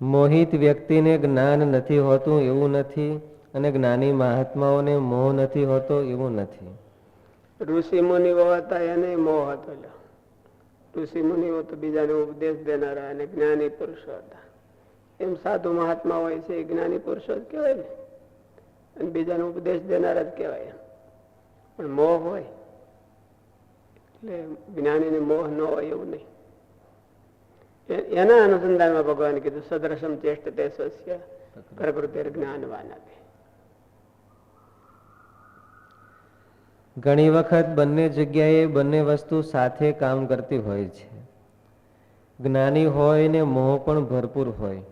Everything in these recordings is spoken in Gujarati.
મોહિત વ્યક્તિને જ્ઞાન નથી હોતું એવું નથી અને જ્ઞાની મહાત્માઓને મોહ નથી હોતો એવું નથી. ઋષિ મુનિઓ હતા એને મોહ હતો ઋષિ મુનિઓ તો બીજાને ઉપદેશ દેનારા અને જ્ઞાની પુરુષો હતા. એમ સાધુ મહાત્મા હોય છે એ જ્ઞાની પુરુષો જ કહેવાય ને. અને બીજાને ઉપદેશ દેનારા જ કહેવાય પણ મોહ હોય. એટલે જ્ઞાનીને મોહ ન હોય એવું નહીં. એના અનુસંધાનમાં ભગવાન કીધું સદરસમ ચેષ્ટ તે સ્વસ્ય પ્રકૃતિ જ્ઞાનવાન ઘણી વખત બંને જગ્યાએ બંને વસ્તુ સાથે કામ કરતી હોય છે. જ્ઞાની હોય ને મોહ પણ ભરપૂર હોય.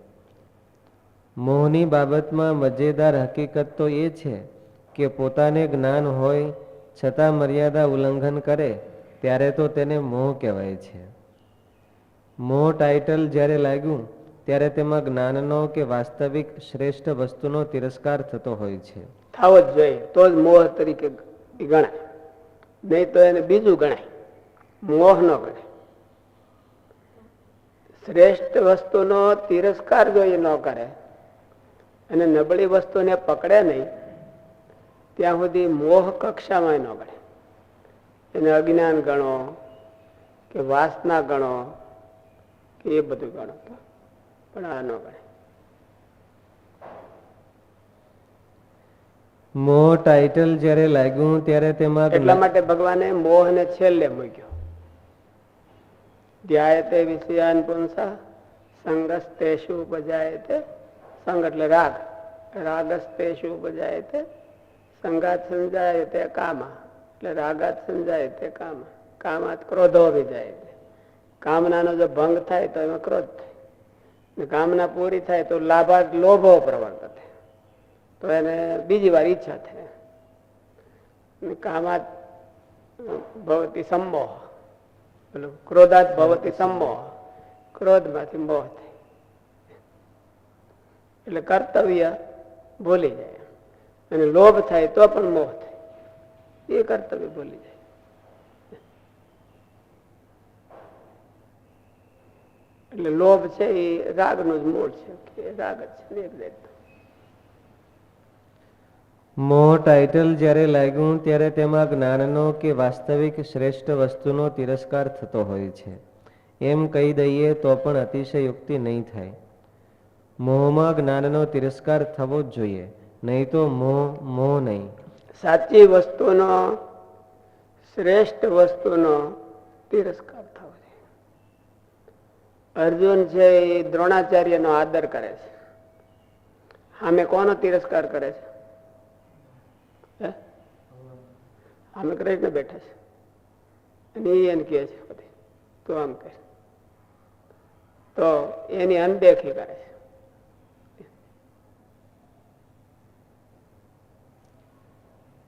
મોહની બાબતમાં મજેદાર હકીકત તો એ છે કે પોતાને જ્ઞાન હોય, છતાં મર્યાદા ઉલ્લંઘન કરે, ત્યારે તો તેને મોહ કહેવાય છે. મોહ ટાઇટલ જ્યારે લાગ્યું, ત્યારે તેમાં જ્ઞાનનો કે વાસ્તવિક શ્રેષ્ઠ વસ્તુનો તિરસ્કાર થતો હોય છે. થવો જ જોઈએ, તો જ મોહ તરીકે ગણાય. નહીં તો એને બીજું ગણાય. મોહ ન ગણાય. શ્રેષ્ઠ વસ્તુનો તિરસ્કાર જો એ ન કરે, અને નબળી વસ્તુને પકડે નહીં, ત્યાં સુધી મોહ કક્ષામાં ન ગણે એને અજ્ઞાન ગણો, કે વાસના ગણો એ બધું ગણો તો પણ આ ન ગણે. મોહ ટાઇટલ જ્યારે લાગ્યું ત્યારે તેમાં એટલા માટે ભગવાને મોહને છેલ્લે મૂક્યો. ધ્યાયતે વિષયાન પુંસા સંગસ્તેષુ ઉપજાયતે સંગ એટલે રાગ. રાગસ્તેષુ ઉપજાયતે સંગાત સંજાયતે કામા. એટલે રાગાત સંજાયતે કામા. કામાત ક્રોધો વિજાયતે. કામનાનો જો ભંગ થાય તો એમાં ક્રોધ થાય. કામના પૂરી થાય તો લાભાર્થ લોભો પ્રવર્તતે તો એને બીજી વાર ઈચ્છા થાય. કામાત ભવતી સંમોહ ક્રોધાત ભવતી સંમોહ ક્રોધમાંથી મોહ થાય. એટલે કર્તવ્ય ભૂલી જાય. અને લોભ થાય તો પણ મોહ થાય. એ કર્તવ્ય ભૂલી જાય. એટલે લોભ છે એ રાગનું જ મૂળ છે કે રાગ જ છે. મોહ ટાઇટલ જ્યારે લાગ્યું ત્યારે તેમાં જ્ઞાનનો કે વાસ્તવિક શ્રેષ્ઠ વસ્તુનો તિરસ્કાર થતો હોય છે. એમ કહી દઈએ તો પણ અતિશયુક્તિ નહીં થાય. મોહમાં જ્ઞાનનો તિરસ્કાર થવો જ જોઈએ નહીં તો મોહ મોહ નહીં. સાચી વસ્તુનો શ્રેષ્ઠ વસ્તુનો તિરસ્કાર. અર્જુન છે એ દ્રોણાચાર્યનો આદર કરે છે. સામે કોનો તિરસ્કાર કરે છે? સામે કૃષ્ણ બેઠા છે. અને એને કહે છે બધી. તું આમ કહે તો એની અનદેખી કરે છે.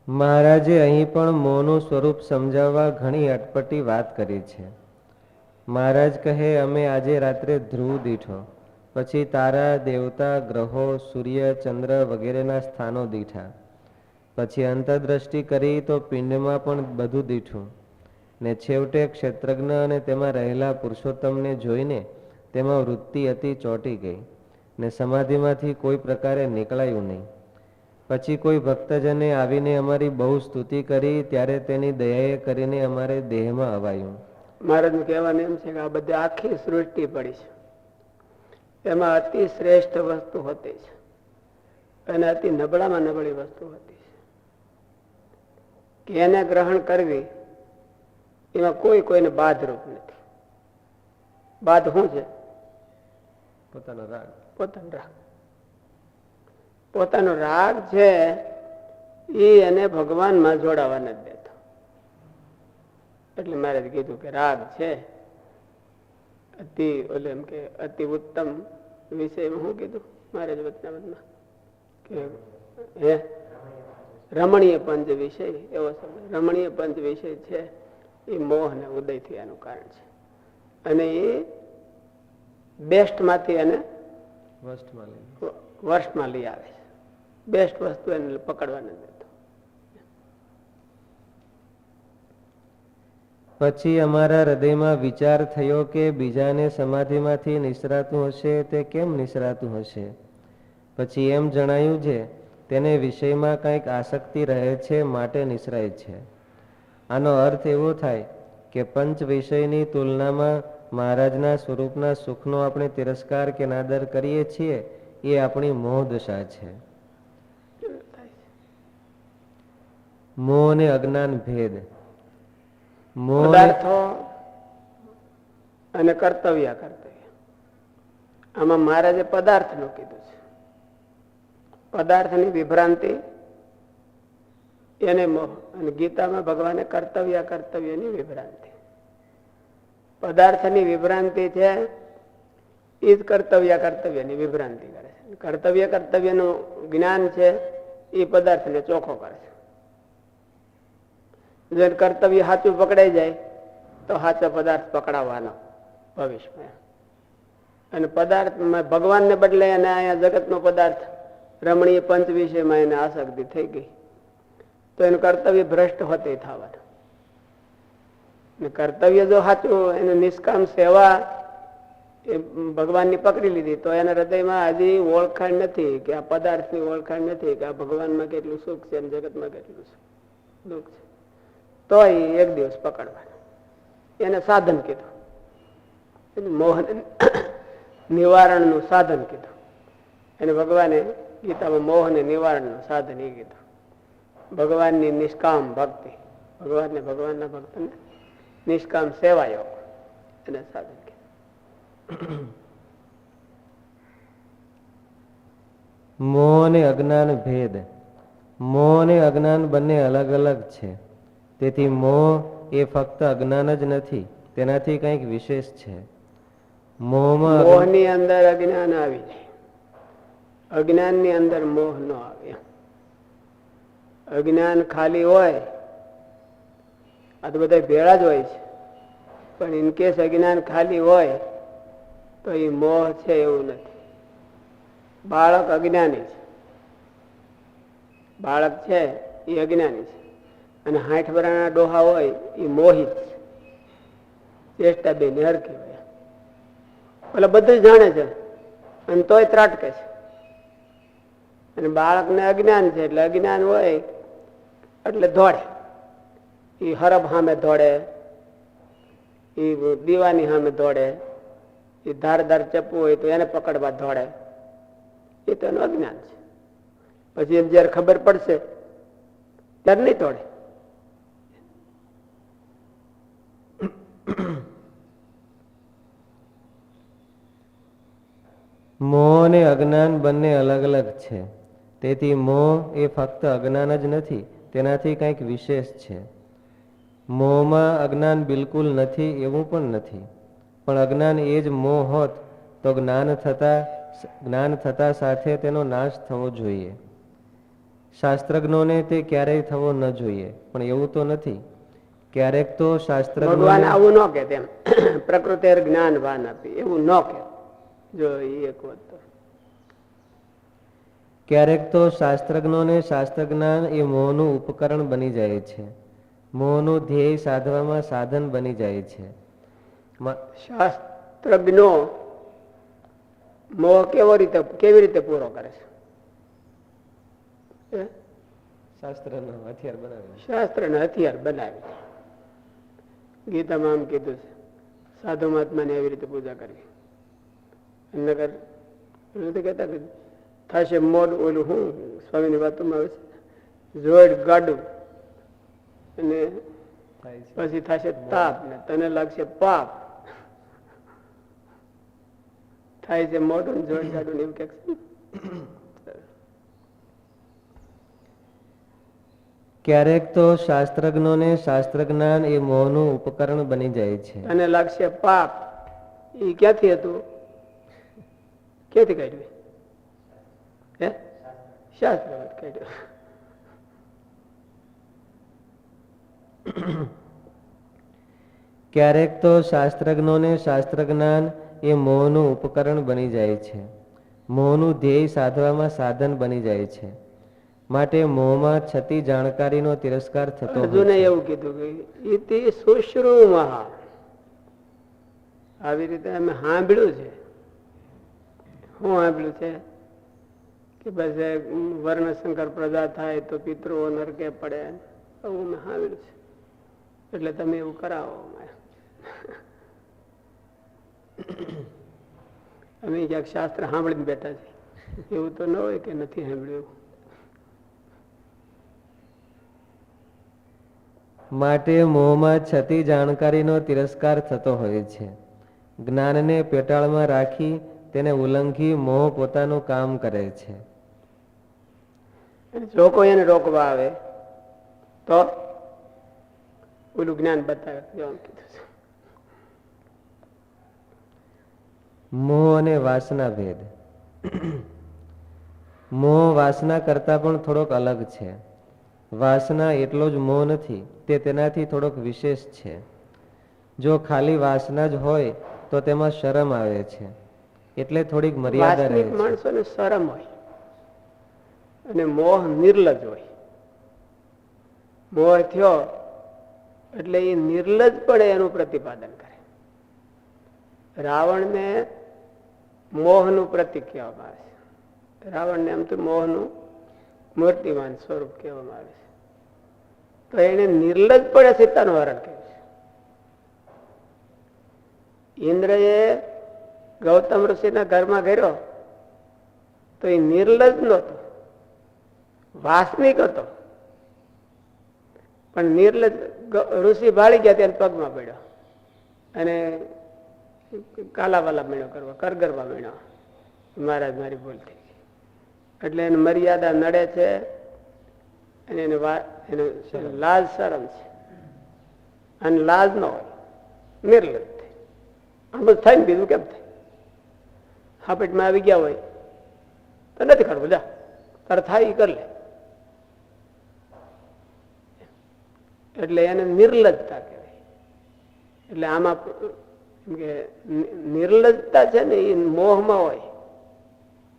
મહારાજે અહીં પણ મોનું સ્વરૂપ સમજાવવા ઘણી અટપટી વાત કરી છે. મહારાજ કહે, અમે આજે રાત્રે ધ્રુવ દીઠો. પછી તારા દેવતા, ગ્રહો, સૂર્ય, ચંદ્ર વગેરેના સ્થાનો દીઠા. પછી અંતર્દ્રષ્ટિ કરી તો પિંડમાં પણ બધું દીઠું. ને છેવટે ક્ષેત્રજ્ઞ અને તેમાં રહેલા પુરુષોત્તમને જોઈને તેમાં વૃત્તિ અતિ ચોંટી ગઈ. ને સમાધિમાંથી કોઈ પ્રકારે નીકળાયું નહીં. પછી કોઈ ભક્તજને આવીને અમારી બહુ સ્તુતિ કરી, ત્યારે તેની દયાએ કરીને અમારે દેહમાં અવાયું. મહારાજનું કહેવાનું એમ છે કે આ બધી આખી સૃષ્ટિ પડી છે. એમાં અતિ શ્રેષ્ઠ વસ્તુ હોતી છે. અને અતિ નબળામાં નબળી વસ્તુ હોતી છે. કે એને ગ્રહણ કરવી એમાં કોઈ કોઈને બાધરૂપ નથી. બાધ શું છે? પોતાનો રાગ. પોતાનો રાગ. પોતાનો રાગ છે એ એને ભગવાનમાં જોડાવા નથી એટલે મારે કીધું કે રાગ છે. અતિ ઓલે એમ કે અતિ ઉત્તમ વિષયમાં શું કીધું મારે જ વચનાવતમાં કે હે? રમણીય પંચ વિષય એવો શબ્દ રમણીય પંચ વિષય છે એ મોહ ને ઉદય થયાનું કારણ છે. અને એ બેસ્ટમાંથી એને લઈ વર્ષમાં લઈ આવે છે. બેસ્ટ વસ્તુ એને પકડવા નથી દેતો પછી અમારા હૃદયમાં વિચાર થયો કે બીજાને સમાધિમાંથી નિસરાતું હશે તે કેમ નિસરાતું હશે? પછી એમ જણાયું છે, તેને વિષયમાં કંઈક આસક્તિ રહે છે, માટે નિસરાય છે. આનો અર્થ એવો થાય કે પંચ વિષયની તુલનામાં મહારાજના સ્વરૂપના સુખનો આપણે તિરસ્કાર કે નાદર કરીએ છીએ, એ આપણી મોહ દશા છે. મોહ અને અજ્ઞાન ભેદ. પદાર્થો અને કર્તવ્ય કર્તવ્ય. આમાં મહારાજે પદાર્થનું કીધું છે. પદાર્થની વિભ્રાંતિ એને મોહ અને ગીતામાં ભગવાને કર્તવ્ય કર્તવ્યની વિભ્રાંતિ. પદાર્થની વિભ્રાંતિ છે, એ જ કર્તવ્ય કર્તવ્યની વિભ્રાંતિ કરે છે. કર્તવ્ય કર્તવ્યનું જ્ઞાન છે, એ પદાર્થને ચોખ્ખો કરે છે. જો કર્તવ્ય સાચું પકડાઈ જાય, તો સાચો પદાર્થ પકડાવવાનો ભવિષ્યમાં અને પદાર્થમાં ભગવાનને બદલે અને અહીંયા જગતનો પદાર્થ રમણીય પંચ વિષયમાં એને આસક્તિ થઈ ગઈ. તો એનું કર્તવ્ય ભ્રષ્ટ હોતે થવાનું. ને કર્તવ્ય જો સાચું એને નિષ્કામ સેવા એ ભગવાનની પકડી લીધી, તો એના હૃદયમાં હજી ઓળખાણ નથી કે આ પદાર્થની ઓળખાણ નથી કે આ ભગવાનમાં કેટલું સુખ છે અને જગતમાં કેટલું દુઃખ છે. તો એક દિવસ પકડવાનું. એને સાધન કીધું. મોહન નિવારણનું સાધન કીધું. એને ભગવાને ગીતામાં મોહને નિવારણનું સાધન એ કીધું. ભગવાનની નિષ્કામ ભક્તિ. ભગવાનને ભગવાનના ભક્તને નિષ્કામ સેવા યોગ. એને સાધન કીધું. મોહ અને અજ્ઞાન ભેદ. મોહ અને અજ્ઞાન બંને અલગ અલગ છે. તેથી મોહ એ ફક્ત અજ્ઞાન જ નથી, તેનાથી કંઈક વિશેષ છે. મોહમાં મોહની અંદર અજ્ઞાન આવી જાય. અજ્ઞાનની અંદર મોહ ન આવે. અજ્ઞાન ખાલી હોય, આ તો બધા ભેળા જ હોય છે. પણ ઇન કેસ અજ્ઞાન ખાલી હોય, તો એ મોહ છે એવું નથી. બાળક અજ્ઞાની છે. બાળક છે એ અજ્ઞાની છે. અને હાઠ વરાના ડોહા હોય એ મોહિત છે. ચેષ્ટા બે હરકી હોય. એટલે બધું જાણે છે. અને તોય ત્રાટકે છે. અને બાળકને અજ્ઞાન છે, એટલે અજ્ઞાન હોય એટલે દોડે. એ હરબ સામે દોડે એ દીવાની સામે દોડે એ ધારદાર ચપ્પું હોય તો એને પકડવા દોડે. એ તો એનું અજ્ઞાન છે. પછી એમ જયારે ખબર પડશે, ત્યારે નહીં દોડે મોહ અને અજ્ઞાન બંને અલગ અલગ છે. તેથી મોહ એ ફક્ત અજ્ઞાન જ નથી, તેનાથી કંઈક વિશેષ છે. મોહમાં અજ્ઞાન બિલકુલ નથી એવું પણ નથી. પણ અજ્ઞાન એ જ મોહ હોત, તો જ્ઞાન થતા જ્ઞાન થતા સાથે તેનો નાશ થવો જોઈએ. શાસ્ત્રજ્ઞોને તે ક્યારેય થવો ન જોઈએ, પણ એવું તો નથી. ક્યારેક તો ભગવાન આવું ન કે તેમ પ્રકૃતિ જ્ઞાન વાન આપી, એવું ન કે જો એક વાત ક્યારેક તો શાસ્ત્રજ્ઞોને શાસ્ત્રજ્ઞાન એ મોહનું ઉપકરણ બની જાય છે. મોહનું ધ્યેય સાધવામાં સાધન બની જાય છે. શાસ્ત્રજ્ઞો મોહ કેવો રીતે કેવી રીતે પૂરો કરે છે? શાસ્ત્રનો હથિયાર બનાવે. શાસ્ત્રને હથિયાર બનાવી ગીતામાં આમ કીધું છે સાધુ મહાત્માને એવી રીતે પૂજા કરવી. નગર કહેતા થશે મોડ ઓલું હું સ્વામીની વાતોમાં આવે છે જોડ ગાડું. અને પછી થશે તાપ ને તને લાગશે પાપ. થાય છે મોઢું જોડ ગાડું એવું કે ક્યારેક તો શાસ્ત્રજ્ઞોને શાસ્ત્રજ્ઞાન એ મોહનું ઉપકરણ બની જાય છે. અને લાગશે પાપ. એ ક્યાંથી હતું? ક્યાંથી કાઢ્યું? શાસ્ત્ર કાઢ્યો. ક્યારેક તો શાસ્ત્રજ્ઞોને શાસ્ત્રજ્ઞાન એ મોહનું ઉપકરણ બની જાય છે. મોહનું ધ્યેય સાધવામાં સાધન બની જાય છે. માટે મોહમાં છતી જાણકારીનો તિરસ્કાર થતો અર્જુને એવું કીધું કે ઇતિ સુશ્રુમઃ. આવી રીતે અમે સાંભળ્યું છે. હું સાંભળ્યું છે? કે એ વર્ણશંકર પ્રજા થાય તો પિતૃઓ નરકે પડે. એવું મહાવીર છે. એટલે તમે એવું કરાવો અમે. ક્યાંક શાસ્ત્ર સાંભળીને બેઠા છે એવું તો ન હોય કે નથી સાંભળ્યું માટે મોહમાં છતી જાણકારીનો તિરસ્કાર થતો હોય છે. જ્ઞાનને પેટાળમાં રાખી તેને ઉલ્લંઘી મોહ પોતાનું કામ કરે છે. જો કોઈ એને રોકવા આવે તો ઓલું જ્ઞાન બતાવે કીધું છે. મોહ અને વાસના ભેદ. મોહ વાસના કરતા પણ થોડોક અલગ છે. વાસના એટલો જ મોહ નથી તે તેનાથી થોડોક વિશેષ છે. જો ખાલી વાસના જ હોય તો તેમાં શરમ આવે છે. એટલે થોડીક મર્યાદા રહે છે. માણસોને શરમ હોય. અને મોહ નિર્લજ હોય. મોહ થયો એટલે એ નિર્લજ પડે એનું પ્રતિપાદન કરે. રાવણને મોહનું પ્રતિક કહેવામાં આવે છે. રાવણને એમ તો મોહનું મૂર્તિમાન સ્વરૂપ કહેવામાં આવે છે. તો એને નિર્લજ પડે સીતાનું હરણ કહ્યું છે. ઇન્દ્રએ ગૌતમ ઋષિના ઘરમાં ગયો તો એ નિર્લજ નહોતો. વાસનિક હતો. પણ નિર્લજ ઋષિ ભાળી ગયા ત્યારે પગમાં પડ્યો. અને કાલાવાલા મેળો કરવા, કરગરવા મેળો. મહારાજ મારી ભૂલ થઈ ગઈ. એટલે એને મર્યાદા નડે છે અને એને એને લાજ શરમ છે. અને લાજ ન હોય, નિર્લજ જ થાય ને બીજું કેમ થાય? હાપેટમાં આવી ગયા હોય તો નથી કરવું, જા. તારે થાય એ કર લે. એટલે એને નિર્લજતા કહેવાય. એટલે આમાં કે નિર્લજતા છે ને એ મોહમાં હોય.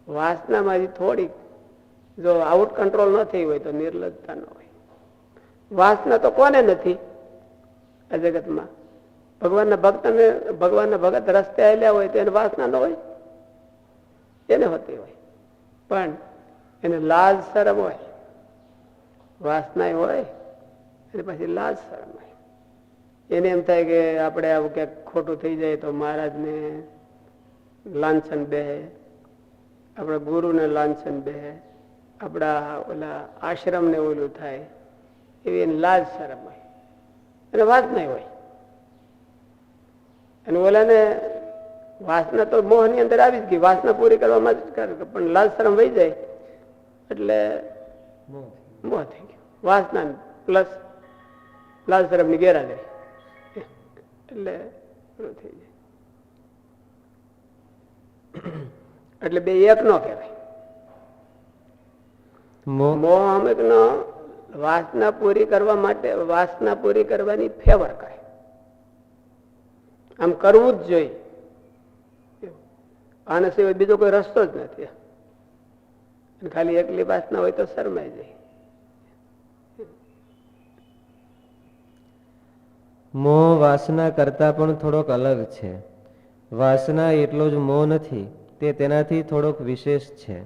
વાસનામાંથી થોડીક જો આઉટ કંટ્રોલ ન થઈ હોય તો નિર્લજતા ન હોય. વાસના તો કોને નથી આ જગતમાં? ભગવાનના ભક્તને, ભગવાનના ભગત રસ્તે આવેલા હોય તો એને વાસના ન હોય? એને હોતી હોય. પણ એને લાજ શરમ હોય. વાસના હોય અને પછી લાજ શરમ હોય એને એમ થાય કે આપણે આવું ક્યાંક ખોટું થઈ જાય તો મહારાજને લાંછન બે આપણા ગુરુને લાંછન બે આપણા ઓલા આશ્રમને ઓલું થાય એવી એને લાજ શરમ હોય અને વાસના હોય. અને ઓલાને વાસના તો મોહની અંદર આવી જ ગઈ વાસના પૂરી કરવામાં જ કરે પણ લાલ શરમ વહી જાય એટલે મોહ થઈ ગયો. વાસના પ્લસ લાલ શરમની ગેરહાજરી એટલે પૂરું થઈ જાય? એટલે બે એક નો કહેવાય. મોહ મોહ અમુક નો વાસના પૂરી કરવા માટે વાસના પૂરી કરવાની ફેવર કરે. આમ કરવું જ જોઈએ. આના સિવાય બીજો કોઈ રસ્તો જ નથી. ખાલી એકલી વાસના હોય તો શરમાઈ જાય. મોહ વાસના કરતા પણ થોડોક અલગ છે. વાસના એટલો જ મોહ નથી, તે તેનાથી થોડોક વિશેષ છે.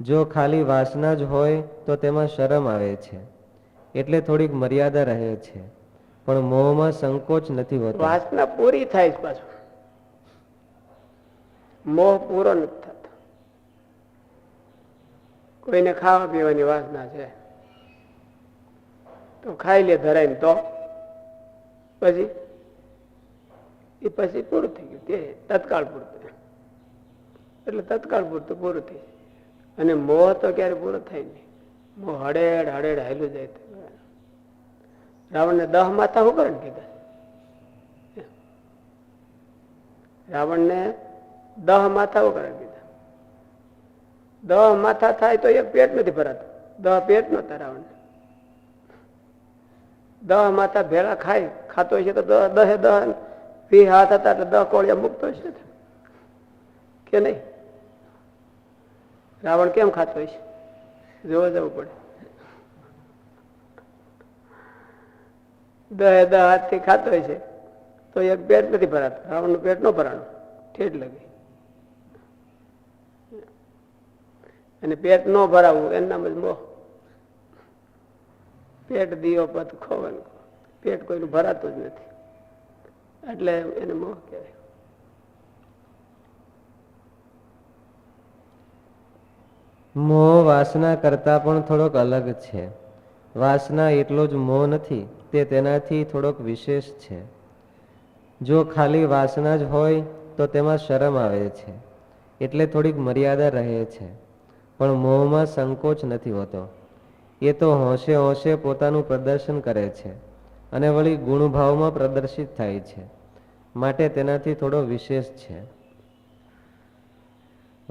જો ખાલી વાસના જ હોય, તો તેમાં શરમ આવે છે. એટલે થોડીક મર્યાદા રહે છે. પણ મોહમાં સંકોચ નથી હોતો. વાસના પૂરી થાય છે પાછું. મોહ પૂરો થતો. કોઈને ખાવા પીવાની વાસના છે, તો ખાઈ લે ધરાય તો. પછી? એ પછી પૂરું થઈ ગયું. તે તત્કાળ પૂરતું. એટલે તત્કાળ પૂરતું પૂરું થઈ અને મોહ તો ક્યારે પૂરો થાય નહીં. મોહ હડેડ હડેડ હાલું જાય. રાવણને દહ માથા શું કરે કીધા? રાવણને દહ માથા કરે કીધા. દહ માથા થાય તો એક પેટ નથી ભરાતું. દહ પેટ નતા રાવણ દહ માતા ભેળા ખાય, ખાતો છે તો દહ, દહે દહ વી હાથ હતા એટલે દહ કોળિયા મૂકતો છે કે નહીં? રાવણ કેમ ખાતો છે જોવા જવું પડે. દહે દહ હાથથી ખાતો છે તો એક પેટ નથી ભરાતું. રાવણનું પેટ ન ભરાણું. ઠેઠ લગી. અને પેટ ન ભરાવવું એનું નામ જ મોહ. પેટ દીવો પદ ખોવન. પેટ કોઈનું ભરાતું જ નથી. એટલે એને મોહ કહેવાય. મોહ વાસના કરતાં પણ થોડોક અલગ છે. વાસના એટલો જ મોહ નથી, તે તેનાથી થોડોક વિશેષ છે. જો ખાલી વાસના જ હોય, તો તેમાં શરમ આવે છે. એટલે થોડીક મર્યાદા રહે છે. પણ મોહમાં સંકોચ નથી હોતો. એ તો હોંશે હોંશે પોતાનું પ્રદર્શન કરે છે અને વળી ગુણભાવમાં પ્રદર્શિત થાય છે. માટે તેનાથી થોડો વિશેષ છે.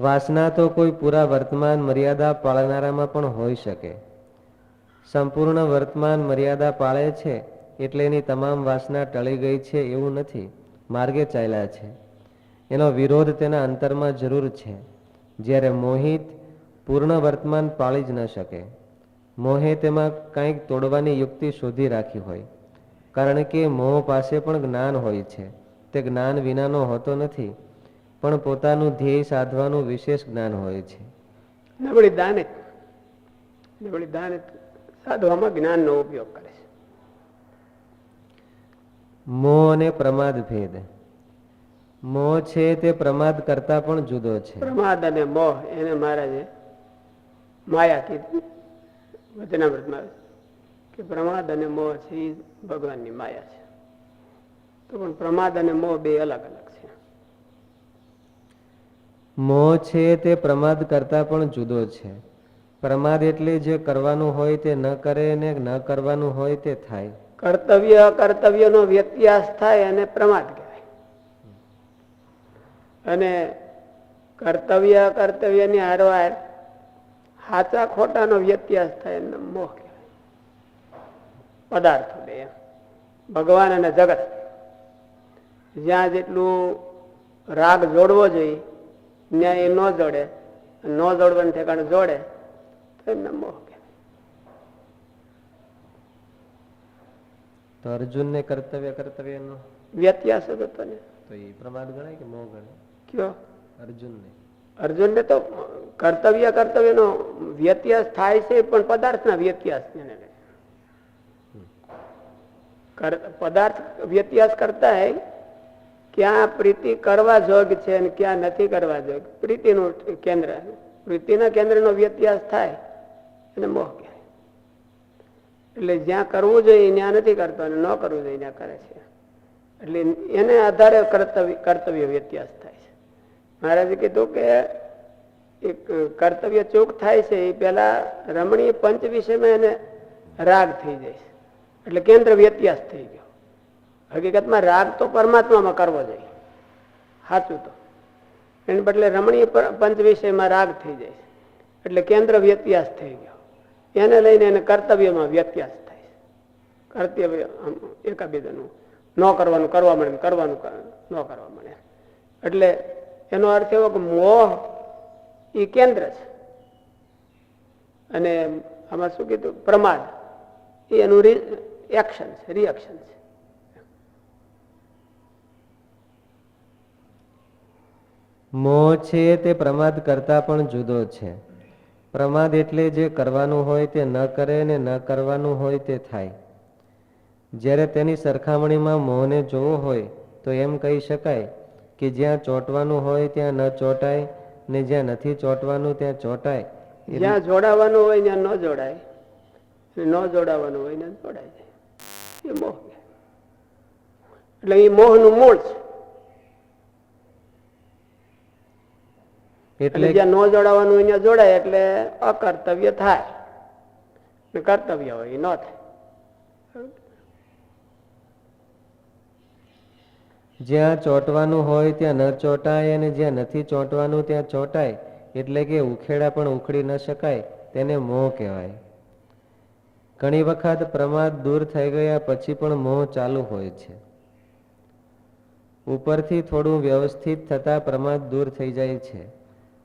વાસના તો કોઈ પૂરા વર્તમાન મર્યાદા પાળનારામાં પણ હોઈ શકે. સંપૂર્ણ વર્તમાન મર્યાદા પાળે છે એટલે એની તમામ વાસના ટળી ગઈ છે એવું નથી. માર્ગે ચાલ્યા છે. એનો વિરોધ તેના અંતરમાં જરૂર છે. જ્યારે મોહિત પૂર્ણ વર્તમાન પાળી જ ન શકે. મોહે તેમાં કંઈક તોડવાની યુક્તિ શોધી રાખી હોય. કારણ કે મોહ પાસે પણ જ્ઞાન હોય છે. તે જ્ઞાન વિનાનો હોતો નથી પણ પોતાનું ધ્યેય સાધવાનું વિશેષ જ્ઞાન હોય છે. નબળી દાને નબળી દાને સાધવામાં જ્ઞાનનો ઉપયોગ કરે છે. મોહ અને પ્રમાદ ભેદ. મોહ છે તે પ્રમાદ કરતા પણ જુદો છે. પ્રમાદ અને મોહ એને મહારાજે માયા કીધી વચનામૃતમાં કે પ્રમાદ અને મોહ છે એ ભગવાનની માયા છે. તો પણ પ્રમાદ અને મોહ બે અલગ અલગ છે. મોહ છે તે પ્રમાદ કરતા પણ જુદો છે. પ્રમાદ એટલે જે કરવાનું હોય તે ન કરે ને ન કરવાનું હોય તે થાય. કર્તવ્ય અકર્તવ્યનો વ્યત્યાસ થાય અને પ્રમાદ કહેવાય. અને કર્તવ્ય અકર્તવ્યની હારવાર સાચા ખોટાનો વ્યત્યાસ થાય એમને મોહ પદાર્થો બે. ભગવાન અને જગત. જ્યાં જેટલું રાગ જોડવો જોઈએ ત્યાં એ ન જોડે ન જોડવાનું ઠેકાણે જોડે તો એમને મોહ તો અર્જુનને કર્તવ્ય કર્તવ્યનો? વ્યત્યાસ હતો ને. તો એ પ્રમાણ ગણાય કે મોહ ગણાય? કયો? અર્જુનને. અર્જુનને તો કર્તવ્ય કર્તવ્યનો વ્યત્યાસ થાય છે, પણ પદાર્થના વ્યત્યાસ એને. કહે. પદાર્થ વ્યત્યાસ કરતા હે, ક્યાં પ્રીતિ કરવા જોગ છે અને ક્યાં નથી કરવા જોગ. પ્રીતિનું કેન્દ્ર, પ્રીતિના કેન્દ્રનો વ્યત્યાસ થાય અને મોહ કહેવાય એટલે જ્યાં કરવું જોઈએ ત્યાં નથી કરતો અને ન કરવું જોઈએ ત્યાં કરે છે. એટલે એને આધારે કર્તવ્ય કર્તવ્ય વ્યત્યાસ થાય. મહારાજે કીધું કે એક કર્તવ્ય ચૂક થાય છે, એ પહેલા રમણીય પંચ વિષયમાં એને રાગ થઈ જાય છે. એટલે કેન્દ્ર વ્યત્યાસ થઈ ગયો. હકીકતમાં રાગ તો પરમાત્મામાં કરવો જોઈએ. સાચું તો. એને બદલે રમણીય પંચ વિષયમાં રાગ થઈ જાય છે. એટલે કેન્દ્ર વ્યત્યાસ થઈ ગયો. એને લઈને એને કર્તવ્યમાં વ્યત્યાસ થાય છે. કર્તવ્ય એકાબીજાનું ન કરવાનું, કરવા મળે કરવાનું ન કરવા મળે એટલે એનો અર્થ એવો કે મોહ એ કેન્દ્ર છે. અને આમાં શું કીધું? પ્રમાદ. એ એનું એક્શન છે રિએક્શન છે. મોહ છે તે પ્રમાદ કરતા પણ જુદો છે. પ્રમાદ એટલે જે કરવાનું હોય તે ન કરે ને ન કરવાનું હોય તે થાય. જ્યારે તેની સરખામણીમાં મોહને જોવો હોય તો એમ કહી શકાય કે જ્યાં ચોંટવાનું હોય ત્યાં ન ચોંટાય ને જ્યાં નથી ચોંટવાનું ત્યાં ચોંટાય. જ્યાં જોડાવાનું હોય ત્યાં ન જોડાય. ન જોડાવાનું હોય ત્યાં જોડાય. જાય એ મોહ. એટલે એ મોહનું મૂળ છે. એટલે એટલે જ્યાં ન જોડાવાનું હોય ત્યાં જોડાય એટલે અકર્તવ્ય થાય. કર્તવ્ય હોય એ ન થાય. જ્યાં ચોંટવાનું હોય ત્યાં ન ચોંટાય અને જ્યાં નથી ચોંટવાનું ત્યાં ચોંટાય. એટલે કે ઉખેડા પણ ઉખડી ન શકાય, તેને મોહ કહેવાય. ઘણી વખત પ્રમાદ દૂર થઈ ગયા પછી પણ મોહ ચાલુ હોય છે. ઉપરથી થોડું વ્યવસ્થિત થતા પ્રમાદ દૂર થઈ જાય છે.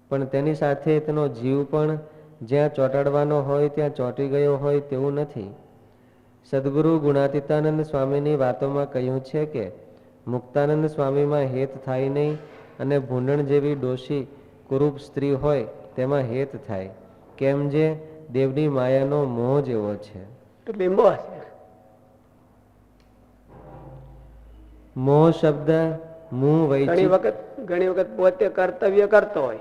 પણ તેની સાથે તેનો જીવ પણ જ્યાં ચોંટાડવાનો હોય ત્યાં ચોંટી ગયો હોય તેવું નથી. સદગુરુ ગુણાતીતાનંદ સ્વામીની વાતોમાં કહ્યું છે કે મુક્તાનંદ સ્વામીમાં હેત થાય નહીં અને ભૂંડણ જેવી ડોશી કુરૂપ સ્ત્રી હોય તેમાં હેત થાય. કેમ જે? દેવની માયાનો મોહ જેવો છે. એટલે મોહ છે મોહ શબ્દ મું ઘણી વખત ઘણી વખત પોતે કર્તવ્ય કરતો હોય.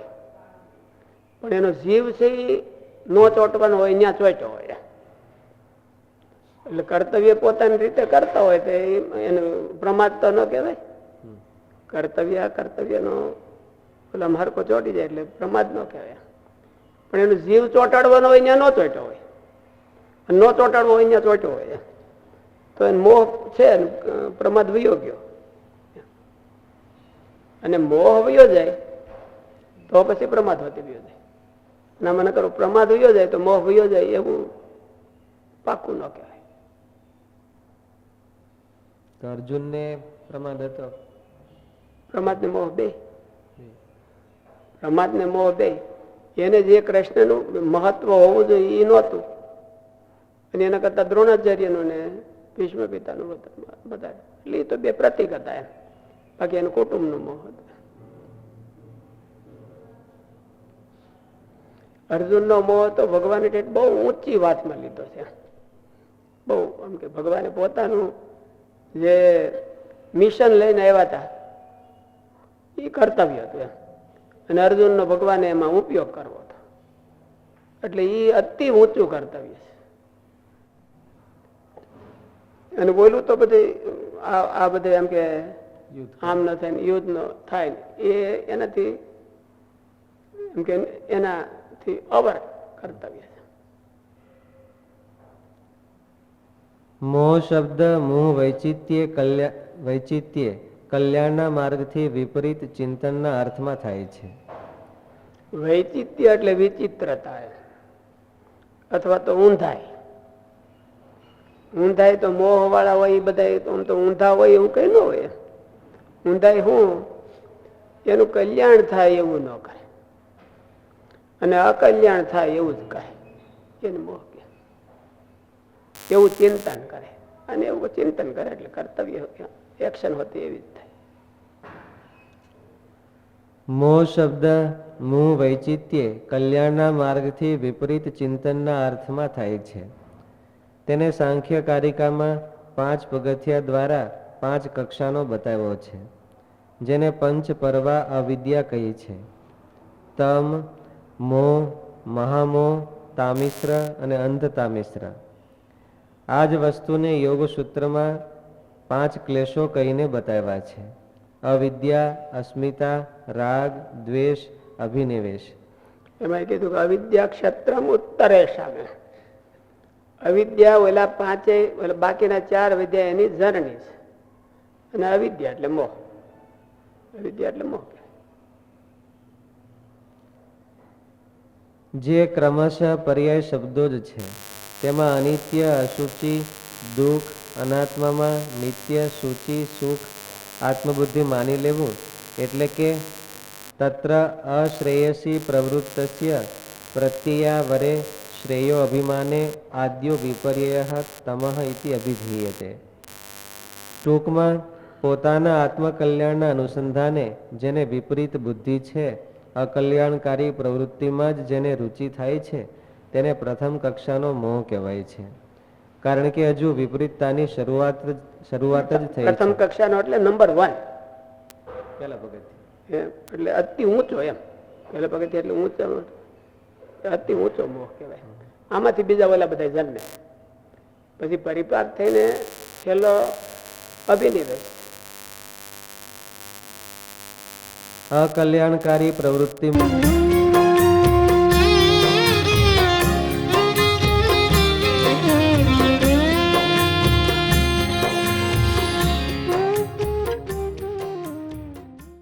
પણ એનો જીવ છે એ નો ચોટવાનો હોય ત્યાં ચોટ્યો હોય. એટલે કર્તવ્ય પોતાની રીતે કરતા હોય તો એનું પ્રમાદ તો ન કહેવાય. કર્તવ્ય, આ કર્તવ્યનો પેલા હરકો ચોંટી જાય એટલે પ્રમાદ ન કહેવાય. પણ એનો જીવ ચોંટાડવાનો હોય ત્યાં ન ચોટ્યો હોય. ન ચોંટાડવો હોય ત્યાં ચોટ્યો હોય. તો એને મોહ છે પ્રમાદ વયો ગયો. અને મોહ વયો જાય, તો પછી પ્રમાદ હોતી વયો જાય. ના મને કરો, પ્રમાદ વયો જાય તો મોહ વયો જાય એવું પાકું ન કહેવાય. તો અર્જુનને પ્રમાદ હતો? પ્રમાદ ને મોહ બે. પ્રમાદ ને મોહ બે. એને જે કૃષ્ણનું મહત્વ હોવું જોઈએ એ નહોતું. અને એના કરતા દ્રોણાચાર્યનું ને ભીષ્મ પિતાનું બધા એટલે એ તો બે પ્રતિક હતા એમ. બાકી એનું કુટુંબનું મોહ હતું. અર્જુનનો મોહ તો ભગવાને બહુ ઊંચી વાતમાં લીધો છે. બહુ આમ કે ભગવાને પોતાનું જે મિશન લઈને આવ્યા હતા એ કર્તવ્ય હતું એમ. અને અર્જુનનો ભગવાને એમાં ઉપયોગ કરવો હતો. એટલે એ અતિ ઊંચું કર્તવ્ય છે. અને બોલું તો બધી આ આ બધું એમ કે આમ ન થાય ને યુદ્ધ ન થાય એ એનાથી એમ કે એનાથી અવર કર્તવ્ય છે. મોહ શબ્દ, મોહ વૈચિત્ય કલ્યા, વૈચિત્ય કલ્યાણના માર્ગથી વિપરીત ચિંતનના અર્થમાં થાય છે. વૈચિત્ય એટલે વિચિત્રતા. અથવા તો ઊંધાઈ. ઊંધાઈ તો મોહ વાળા હોય એ બધા તો ઊંધા હોય એવું કઈ ન હોય. ઊંધાઈ હું? એનું કલ્યાણ થાય એવું ન કહે. અને અકલ્યાણ થાય એવું જ કહે. એને મોહ. એવું ચિંતન કરે. અને એવું ચિંતન કરે એટલે કર્તવ્ય એક્શન હોતી એવી જ મોહ શબ્દ મું વૈચિત્ય કલ્યાણના માર્ગથી વિપરીત ચિંતનના અર્થમાં થાય છે. તેને સાંખ્ય કારિકામાં પાંચ પગથિયા દ્વારા પાંચ કક્ષાનો બતાવ્યો છે, જેને પંચ પરવા અવિદ્યા કહી છે. તમ મોહ મહામોહ તામિશ્ર અને અંધ તામિશ્ર આ જ વસ્તુને યોગ સૂત્રમાં પાંચ ક્લેશો કહીને બતાવ્યા છે. અવિદ્યા અસ્મિતા રાગ દ્વેષ અભિનિવેશ. એમાં કીધું કે અવિદ્યા ક્ષેત્રમ ઉત્તરે સામે અવિદ્યા ઓલા પાંચે ઓલા બાકીના ચાર વિદ્યા એની જરણી છે. અને અવિદ્યા એટલે મોહ. અવિદ્યા એટલે મોહ જે ક્રમશઃ પર્યાય શબ્દો જ છે. તેમાં અનિત્ય, અશુચિ, દુઃખ, અનાત્મામાં નિત્ય, શુચિ, સુખ, આત્મબુદ્ધિ માની લેવું એટલે કે તત્ર અશ્રેયસી પ્રવૃત્તસ્ય પ્રત્યયા વરે શ્રેયો અભિમાને આદ્યો વિપર્ય તમઃ ઇતિ અભિધીયતે. ટૂંકમાં, પોતાના આત્મકલ્યાણના અનુસંધાને જેને વિપરીત બુદ્ધિ છે, અકલ્યાણકારી પ્રવૃત્તિમાં જ જેને રુચિ થાય છે તેને પ્રથમ કક્ષાનો મોહ કહેવાય છે. કારણ કે હજુ વિપરીતતાની શરૂઆત શરૂઆત જ થઈ પ્રથમ કક્ષાનો એટલે નંબર વન પહેલા પગથિયું. એટલે અતિ ઊંચો એમ. પહેલા પગથિયા એટલે ઊંચો અતિ ઊંચો મોહ કહેવાય. આમાંથી બીજા ઓલા બધા જન્મે. પછી પરિપાક થઈને છેલ્લો અભિનિવેશ અકલ્યાણકારી પ્રવૃત્તિ.